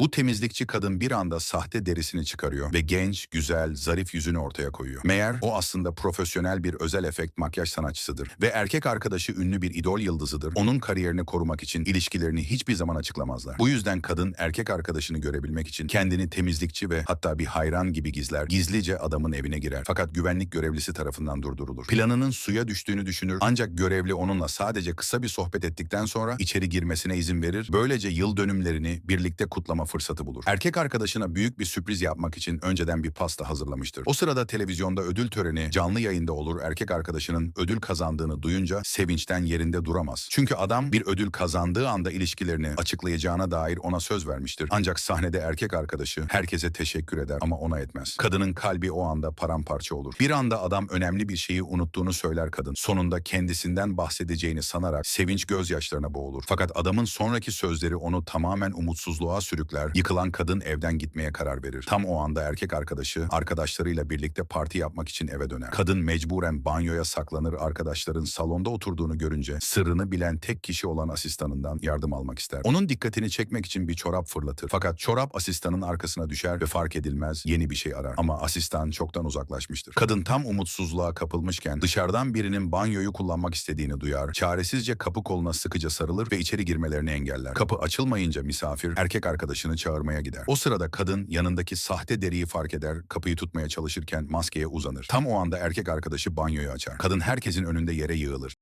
Bu temizlikçi kadın bir anda sahte derisini çıkarıyor ve genç, güzel, zarif yüzünü ortaya koyuyor. Meğer o aslında profesyonel bir özel efekt makyaj sanatçısıdır ve erkek arkadaşı ünlü bir idol yıldızıdır. Onun kariyerini korumak için ilişkilerini hiçbir zaman açıklamazlar. Bu yüzden kadın erkek arkadaşını görebilmek için kendini temizlikçi ve hatta bir hayran gibi gizler. Gizlice adamın evine girer. Fakat güvenlik görevlisi tarafından durdurulur. Planının suya düştüğünü düşünür ancak görevli onunla sadece kısa bir sohbet ettikten sonra içeri girmesine izin verir. Böylece yıl dönümlerini birlikte kutlama fırsatı bulur. Erkek arkadaşına büyük bir sürpriz yapmak için önceden bir pasta hazırlamıştır. O sırada televizyonda ödül töreni canlı yayında olur. Erkek arkadaşının ödül kazandığını duyunca sevinçten yerinde duramaz. Çünkü adam bir ödül kazandığı anda ilişkilerini açıklayacağına dair ona söz vermiştir. Ancak sahnede erkek arkadaşı herkese teşekkür eder ama ona etmez. Kadının kalbi o anda paramparça olur. Bir anda adam önemli bir şeyi unuttuğunu söyler kadın. Sonunda kendisinden bahsedeceğini sanarak sevinç gözyaşlarına boğulur. Fakat adamın sonraki sözleri onu tamamen umutsuzluğa sürükler. Yıkılan kadın evden gitmeye karar verir. Tam o anda erkek arkadaşı arkadaşlarıyla birlikte parti yapmak için eve döner. Kadın mecburen banyoya saklanır arkadaşların salonda oturduğunu görünce sırrını bilen tek kişi olan asistanından yardım almak ister. Onun dikkatini çekmek için bir çorap fırlatır. Fakat çorap asistanın arkasına düşer ve fark edilmez yeni bir şey arar. Ama asistan çoktan uzaklaşmıştır. Kadın tam umutsuzluğa kapılmışken dışarıdan birinin banyoyu kullanmak istediğini duyar. Çaresizce kapı koluna sıkıca sarılır ve içeri girmelerini engeller. Kapı açılmayınca misafir erkek arkadaşını çağırmaya gider. O sırada kadın yanındaki sahte deriyi fark eder, kapıyı tutmaya çalışırken maskeye uzanır. Tam o anda erkek arkadaşı banyoyu açar. Kadın herkesin önünde yere yığılır.